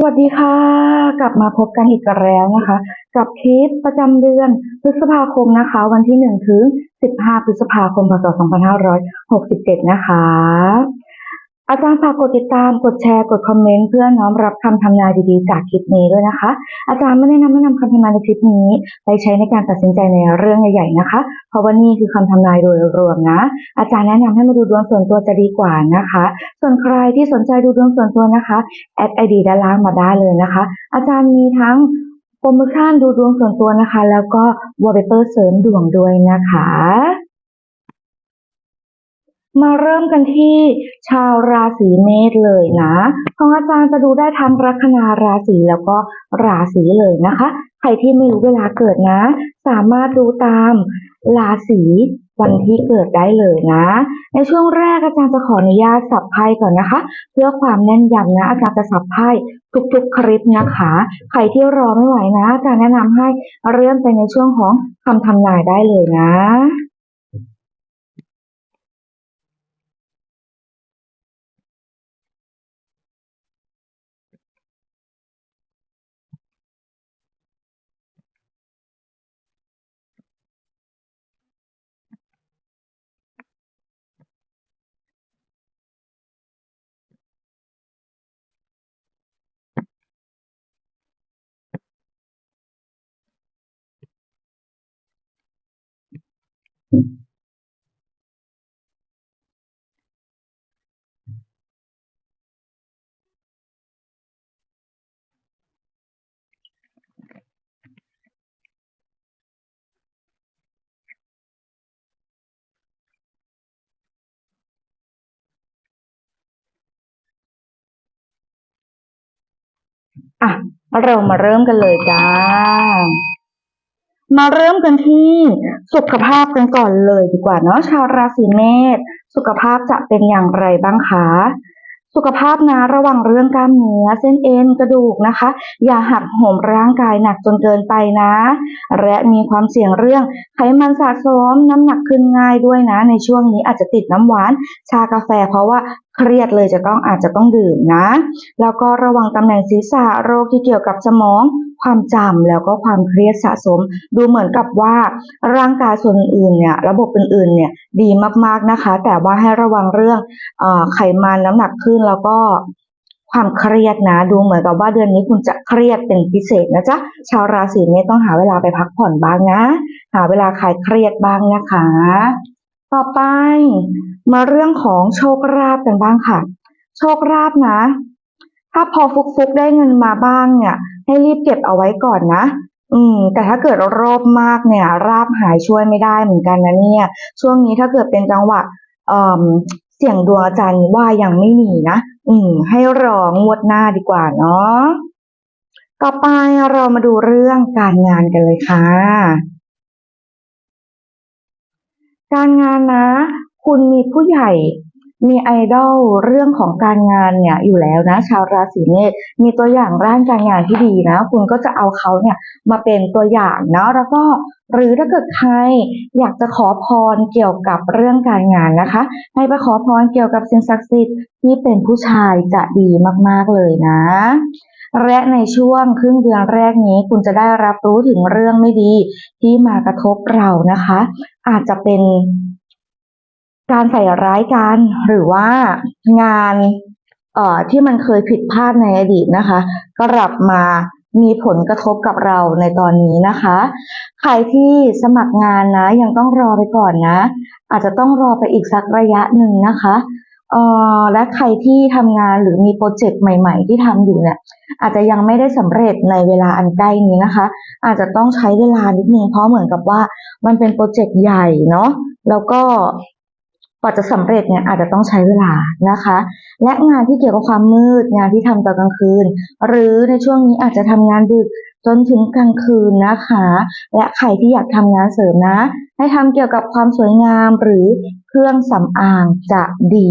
สวัสดีค่ะ กลับมาพบกันอีกแล้วนะคะ กับคลิปประจำเดือนพฤษภาคมนะคะ วันที่1ถึง 15 พฤษภาคมพศ2567 นะคะ อาจารย์ฝากกดติดตาม กดแชร์ กดคอมเมนต์เพื่อน้อมรับคำทำนายดีๆ จากคลิปนี้ด้วยนะคะ อาจารย์ไม่ได้นำไม่นำคำทำนายในคลิปนี้ ไปใช้ในการตัดสินใจในเรื่องใหญ่ๆนะคะ เพราะว่านี่คือคำทำนายโดยรวมนะ อาจารย์แนะนำให้มาดูดวงส่วนตัวจะดีกว่านะคะ ส่วนใครที่สนใจดูดวงส่วนตัวนะคะแอดไอดีด้านล่างมาได้เลยนะคะ อาจารย์มีทั้งโปรโมชั่นดูดวงส่วนตัวนะคะ แล้วก็วอลเปเปอร์เสริมดวงด้วยนะคะ มาเริ่มกันที่ชาวราศีเมษเลยนะของอาจารย์จะดูได้ทั้งลัคนาราศีแล้วก็ราศีเลยนะคะ ใครที่ไม่รู้เวลาเกิดนะ สามารถดูตามราศีวันที่เกิดได้เลยนะ ในช่วงแรกอาจารย์จะขออนุญาตสับไพ่ก่อนนะคะ เพื่อความแน่นยำนะ อาจารย์จะสับไพ่ทุกๆคลิปนะคะ ใครที่รอไม่ไหวนะอาจารย์แนะนำให้เริ่มไปในช่วงของคำทำนายได้เลยนะ อะ เรามาเริ่มกันเลยจ้า มาเริ่มกันที่สุขภาพกันก่อนเลยดีกว่าเนาะชาวราศีเมษสุขภาพจะเป็นอย่างไรบ้างคะสุขภาพนะระวังเรื่องกล้ามเนื้อเส้นเอ็นกระดูกนะคะ อย่าหักโหมร่างกายหนักจนเกินไปนะ และมีความเสี่ยงเรื่องไขมันสะสมน้ำหนักขึ้นง่ายด้วยนะ ในช่วงนี้อาจจะติดน้ำหวานชากาแฟเพราะว่า เครียดเลยจะต้องอาจจะต้องดื่มนะ แล้วก็ระวังตำแหน่งศีรษะโรคที่เกี่ยวกับสมอง ความจำแล้วก็ความเครียดสะสม ดูเหมือนกับว่าร่างกายส่วนอื่นเนี่ยระบบอื่นๆเนี่ยดีมากๆนะคะ แต่ว่าให้ระวังเรื่องออไขมันน้ำหนักขึ้นแล้วก็ความเครียดนะ ดูเหมือนกับว่าเดือนนี้คุณจะเครียดเป็นพิเศษนะจ๊ะชาวราศีเมษต้องหาเวลาไปพักผ่อนบ้างนะ หาเวลาคลายเครียดบ้างนะคะ ต่อไปมาเรื่องของโชคลาภกันบ้างค่ะ โชคลาภนะ ถ้าพอฟุกๆได้เงินมาบ้างเนี่ย ให้รีบเก็บเอาไว้ก่อนนะอืม แต่ถ้าเกิดโรบมากเนี่ย ราบหายช่วยไม่ได้เหมือนกันนะเนี่ย ช่วงนี้ถ้าเกิดเป็นจังหวะเอ่อเสี่ยงดวงอาจารย์ว่ายังไม่มีนะ อืม ให้รองวดหน้าดีกว่าเนาะต่อไปเรามาดูเรื่องการงานกันเลยค่ะ การงานนะ คุณมีผู้ใหญ่มีไอดอลเรื่องของการงานเนี่ยอยู่แล้วนะ ชาวราศีเมษมีตัวอย่างร่างการงานที่ดีนะ คุณก็จะเอาเขาเนี่ยมาเป็นตัวอย่างเนาะแล้วก็หรือถ้าเกิดใครอยากจะขอพรเกี่ยวกับเรื่องการงานนะคะ ให้ไปขอพรเกี่ยวกับสิ่งศักดิ์สิทธิ์ที่เป็นผู้ชายจะดีมากๆเลยนะ และในช่วงครึ่งเดือนแรกนี้คุณจะได้รับรู้ถึงเรื่องไม่ดีที่มากระทบเรานะคะ อาจจะเป็นการใส่ร้ายกัน หรือว่างานเอ่อที่มันเคยผิดพลาดในอดีตนะคะกลับมามีผลกระทบกับเราในตอนนี้นะคะ ใครที่สมัครงานนะ ยังต้องรอไปก่อนนะ อาจจะต้องรอไปอีกสักระยะหนึ่งนะคะ เอ่อและใครที่ทำงานหรือมีโปรเจกต์ใหม่ ๆ ที่ทำอยู่เนี่ย อาจจะยังไม่ได้สำเร็จในเวลาอันใกล้นี้นะคะ อาจจะต้องใช้เวลานิดนึงเพราะเหมือนกับว่ามันเป็นโปรเจกต์ใหญ่เนาะแล้วก็กว่าจะสำเร็จเนี่ยอาจจะต้องใช้เวลานะคะ และงานที่เกี่ยวกับความมืดงานที่ทำตอนกลางคืน หรือในช่วงนี้อาจจะทำงานดึกจนถึงกลางคืนนะคะ และใครที่อยากทำงานเสริมนะ ให้ทำเกี่ยวกับความสวยงามหรือเครื่องสำอางจะดี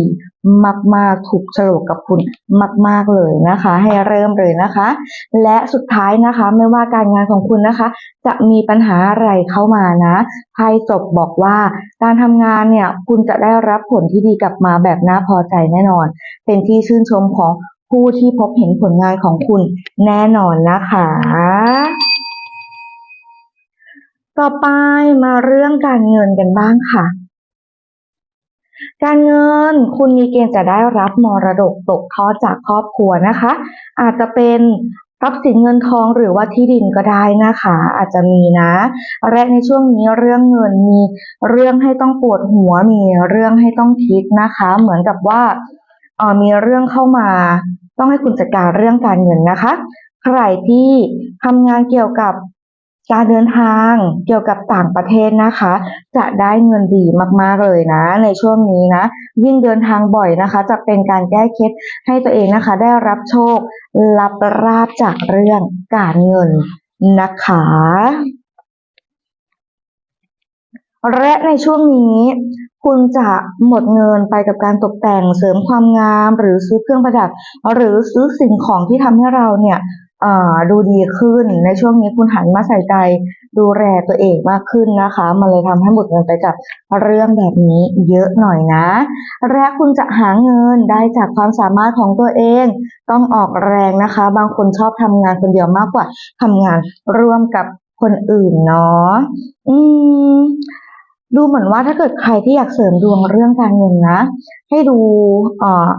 มาก ๆ ถูกโฉลกกับคุณมาก ๆ เลยนะคะ ให้เริ่มเลยนะคะ และสุดท้ายนะคะไม่ว่าการงานของคุณนะคะ จะมีปัญหาอะไรเข้ามานะไพ่จบบอกว่าการทำงานเนี่ยคุณจะได้รับผลที่ดีกลับมาแบบน่าพอใจแน่นอน เป็นที่ชื่นชมของผู้ที่พบเห็นผลงานของคุณแน่นอนนะคะ ต่อไปมาเรื่องการเงินกันบ้างค่ะ การเงินคุณมีเกณฑ์จะได้รับมรดกตกทอดจากครอบครัวนะคะ อาจจะเป็นทรัพย์สินเงินทองหรือว่าที่ดินก็ได้นะคะ อาจจะมีนะและในช่วงนี้เรื่องเงินมีเรื่องให้ต้องปวดหัวมีเรื่องให้ต้องคิดนะคะ เหมือนกับว่าเออมีเรื่องเข้ามา ต้องให้คุณจัดการเรื่องการเงินนะคะ ใครที่ทำงานเกี่ยวกับ การเดินทางเกี่ยวกับต่างประเทศนะคะ จะได้เงินดีมากๆเลยนะ ในช่วงนี้นะ ยิ่งเดินทางบ่อยนะคะ จะเป็นการแก้เคล็ดให้ตัวเองนะคะ ได้รับโชครับราบจากเรื่องการเงินนะคะและในช่วงนี้คุณจะหมดเงินไปกับการตกแต่งเสริมความงาม หรือซื้อเครื่องประดับ หรือซื้อสิ่งของที่ทำให้เราเนี่ย ดูดีขึ้นในช่วงนี้คุณหันมาใส่ใจดูแลตัวเองมากขึ้นนะคะ มันเลยทำให้หมดเงินไปกับเรื่องแบบนี้เยอะหน่อยนะและคุณจะหาเงินได้จากความสามารถของตัวเอง ต้องออกแรงนะคะ บางคนชอบทำงานคนเดียวมากกว่าทำงานร่วมกับคนอื่นเนาะอืมดูเหมือนว่าถ้าเกิดใครที่อยากเสริมดวงเรื่องการเงินนะ ให้ดูเอ่อ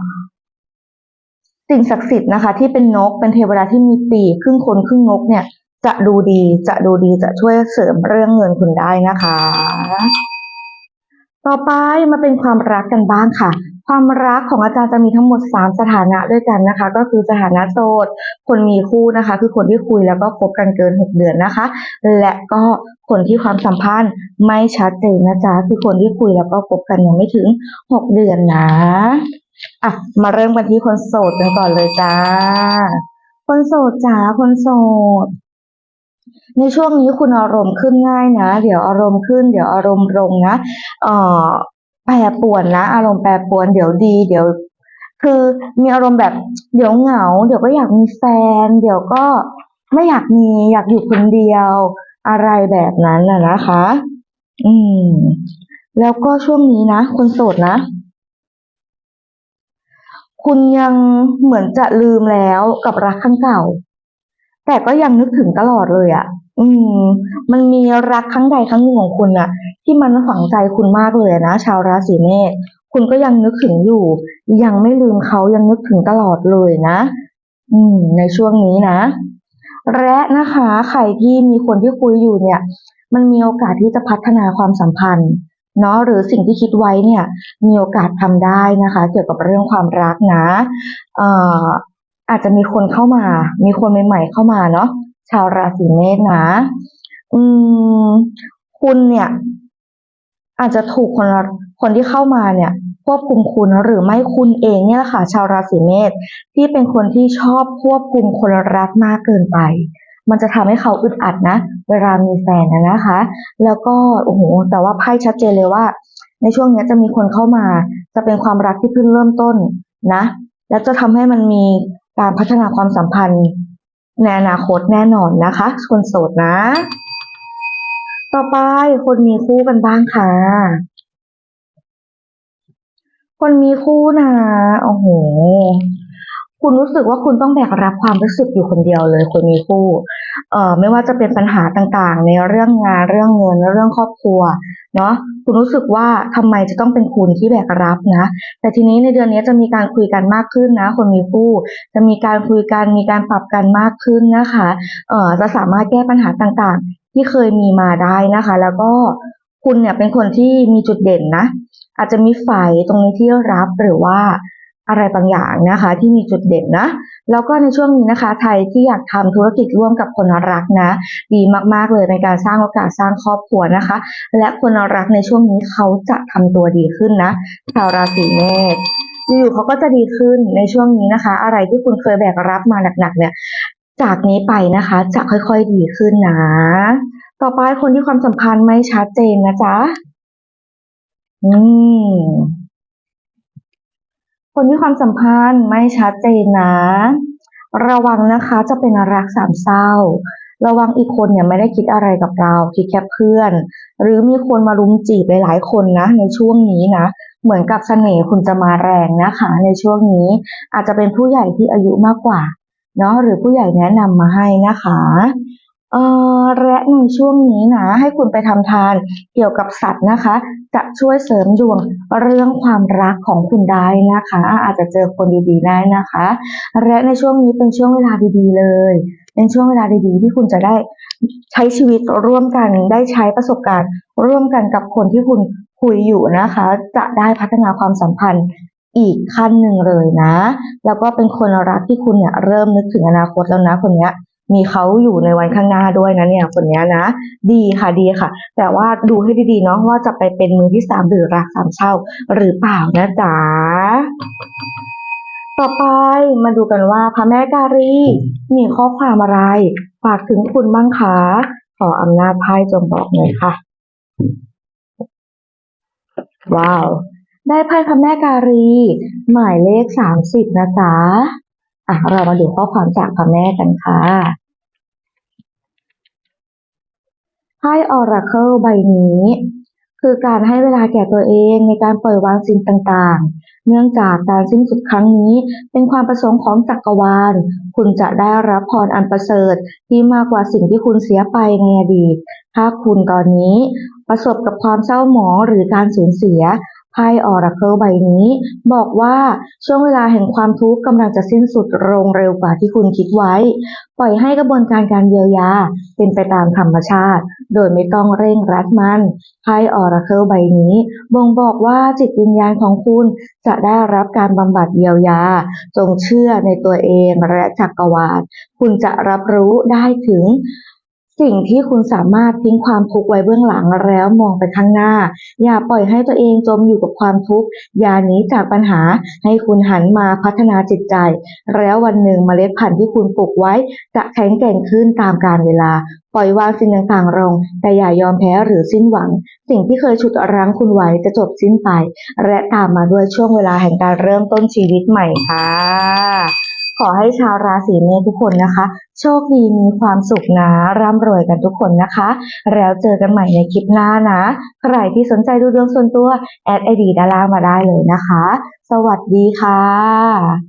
สิ่งศักดิ์สิทธิ์นะคะ ที่เป็นนกเป็นเทวดาที่มีปีกครึ่งคนครึ่งนกเนี่ย จะดูดีจะดูดีจะช่วยเสริมเรื่องเงินคุณได้นะคะ ต่อไปมาเป็นความรักกันบ้างค่ะความรักของอาจารย์จะมีทั้งหมด 3 สถานะด้วยกันนะคะ ก็คือสถานะโสด คนมีคู่นะคะ คือคนที่คุยแล้วก็คบกันเกิน 6 เดือนนะคะ และก็คนที่ความสัมพันธ์ไม่ชัดเจนนะจ๊ะคือคนที่คุยแล้วก็คบกันยังไม่ถึง 6 เดือนนะ อะ มาเริ่มกันที่คนโสดกันก่อนเลยจ้า คนโสดจ๋าคนโสด ในช่วงนี้คุณอารมณ์ขึ้นง่ายนะ เดี๋ยวอารมณ์ขึ้น เดี๋ยวอารมณ์ลงนะเอ่อแปรปวนนะ อารมณ์แปรปวน เดี๋ยวดี เดี๋ยว คือมีอารมณ์แบบเดี๋ยวเหงา เดี๋ยวก็อยากมีแฟน เดี๋ยวก็ไม่อยากมีอยากอยู่คนเดียวอะไรแบบนั้นน่ะนะคะ อืม แล้วก็ช่วงนี้นะ คนโสดนะ คุณยังเหมือนจะลืมแล้วกับรักครั้งเก่า แต่ก็ยังนึกถึงตลอดเลยอะ่ะ อืม มันมีรักครั้งใดครั้งหนึ่งของคุณน่ะ ที่มันฝังใจคุณมากเลยนะชาวราศีเมษคุณก็ยังนึกถึงอยู่ ยังไม่ลืมเขายังนึกถึงตลอดเลยนะ อืม ในช่วงนี้นะ และนะคะ ใครที่มีคนที่คุยอยู่เนี่ย มันมีโอกาสที่จะพัฒนาความสัมพันธ์ เนาะหรือสิ่งที่คิดไว้เนี่ยมีโอกาสทำได้นะคะ เกี่ยวกับเรื่องความรักนะเอ่ออาจจะมีคนเข้ามา มีคนใหม่ๆเข้ามาเนาะชาวราศีเมษนะ อืม คุณเนี่ย อาจจะถูกคนคนที่เข้ามาเนี่ยควบคุมคุณหรือไม่คุณเองเนี่ยแหละค่ะ ชาวราศีเมษที่เป็นคนที่ชอบควบคุมคนรักมากเกินไป มันจะทำให้เขาอึดอัดนะ เวลามีแฟนนะคะ แล้วก็โอ้โหแต่ว่าไพ่ชัดเจนเลยว่า ในช่วงนี้จะมีคนเข้ามา จะเป็นความรักที่เพิ่งเริ่มต้นนะ แล้วจะทำให้มันมีการพัฒนาความสัมพันธ์ในอนาคตแน่นอนนะคะ คนโสดนะ ต่อไปคนมีคู่กันบ้างค่ะ คนมีคู่นะโอ้โหคุณรู้สึกว่าคุณต้องแบกรับความรู้สึกอยู่คนเดียวเลยคนมีคู่ ไม่ว่าจะเป็นปัญหาต่างๆ ในเรื่องงานเรื่องเงินเรื่องครอบครัวเนาะคุณรู้สึกว่าทำไมจะต้องเป็นคุณที่แบกรับนะ แต่ทีนี้ในเดือนนี้จะมีการคุยกันมากขึ้นนะ คนมีคู่จะมีการคุยกันมีการปรับกันมากขึ้นนะคะเอ่อจะสามารถแก้ปัญหาต่างๆ ที่เคยมีมาได้นะคะ แล้วก็คุณเนี่ยเป็นคนที่มีจุดเด่นนะ อาจจะมีฝ่ายตรงนี้ที่รับหรือว่า อะไรบางอย่างนะคะ ที่มีจุดเด่นนะ แล้วก็ในช่วงนี้นะคะใครที่อยากทำธุรกิจร่วมกับคนรักนะ ดีมากๆเลยในการสร้างโอกาสสร้างครอบครัวนะคะ และคนรักในช่วงนี้เขาจะทำตัวดีขึ้นนะชาวราศีเมษอยู่ๆเขาก็จะดีขึ้นในช่วงนี้นะคะ อะไรที่คุณเคยแบกรับมาหนักๆเนี่ย จากนี้ไปนะคะ จะค่อยๆดีขึ้นนะ ต่อไปคนที่ความสัมพันธ์ไม่ชัดเจนนะจ๊ะ อืม คนที่ความสัมพันธ์ไม่ชัดเจนนะ ระวังนะคะจะเป็นรักสามเศร้า ระวังอีกคนเนี่ยไม่ได้คิดอะไรกับเรา คิดแค่เพื่อน หรือมีคนมารุมจีบหลายๆคนนะ ในช่วงนี้นะเหมือนกับเสน่ห์คุณจะมาแรงนะคะ ในช่วงนี้อาจจะเป็นผู้ใหญ่ที่อายุมากกว่าเนาะหรือผู้ใหญ่แนะนำมาให้นะคะ เออและในช่วงนี้นะ ให้คุณไปทำทานเกี่ยวกับสัตว์นะคะ จะช่วยเสริมดวงเรื่องความรักของคุณได้นะคะ อาจจะเจอคนดีๆได้นะคะ และในช่วงนี้เป็นช่วงเวลาดีๆเลย เป็นช่วงเวลาดีๆ ที่คุณจะได้ใช้ชีวิตร่วมกันได้ใช้ประสบการณ์ ร่วมกันกับคนที่คุณคุยอยู่นะคะ จะได้พัฒนาความสัมพันธ์อีกขั้นหนึ่งเลยนะ แล้วก็เป็นคนรักที่คุณเนี่ยเริ่มนึกถึงอนาคตแล้วนะคนเนี้ย มีเขาอยู่ในวันข้างหน้าด้วยนะเนี่ยคนนี้นะ ดีค่ะดีค่ะ แต่ว่าดูให้ดีๆเนาะว่าจะไปเป็นมือที่สามหรือรักสามเศร้าหรือเปล่านะจ๊ะต่อไปมาดูกันว่าพระแม่การีมีข้อความอะไรฝากถึงคุณบ้างคะขออำนาจไพ่จงบอกหน่อยค่ะ ว้าว ได้ไพ่พระแม่การี หมายเลขสามสิบนะจ๊ะ อะเรามาดูข้อความจากพระแม่กันค่ะไพ่ออราเคิลใบนี้ คือการให้เวลาแก่ตัวเองในการปล่อยวางสิ่งต่างๆ เนื่องจากการสิ้นสุดครั้งนี้เป็นความประสงค์ของจักรวาล คุณจะได้รับพรอันประเสริฐที่มากกว่าสิ่งที่คุณเสียไปในอดีต ถ้าคุณตอนนี้ประสบกับความเศร้าหมองหรือการสูญเสีย ไพ่ออราเคิลใบนี้ บอกว่าช่วงเวลาแห่งความทุกข์กำลังจะสิ้นสุดลงเร็วกว่าที่คุณคิดไว้ ปล่อยให้กระบวนการการเยียวยา เป็นไปตามธรรมชาติ โดยไม่ต้องเร่งรัดมันไพ่ออราเคิลใบนี้ บ่งบอกว่าจิตวิญญาณของคุณจะได้รับการบำบัดเยียวยา จงเชื่อในตัวเองและจักรวาลคุณจะรับรู้ได้ถึง สิ่งที่คุณสามารถทิ้งความทุกข์ไว้เบื้องหลังแล้วมองไปข้างหน้า อย่าปล่อยให้ตัวเองจมอยู่กับความทุกข์อย่าหนีจากปัญหาให้คุณหันมาพัฒนาจิตใจ แล้ววันหนึ่งเมล็ดพันธุ์ที่คุณปลูกไว้ จะแข็งแกร่งขึ้นตามกาลเวลา ปล่อยวางสิ่งต่างๆลง แต่อย่ายอมแพ้หรือสิ้นหวัง สิ่งที่เคยฉุดรั้งคุณไว้จะจบสิ้นไป และตามมาด้วยช่วงเวลาแห่งการเริ่มต้นชีวิตใหม่ค่ะ ขอให้ชาวราศีเมษทุกคนนะคะ โชคดีมีความสุขนะ ร่ำรวยกันทุกคนนะคะ แล้วเจอกันใหม่ในคลิปหน้านะ ใครที่สนใจดูดวงส่วนตัว แอดไอดีด้านล่างมาได้เลยนะคะ สวัสดีค่ะ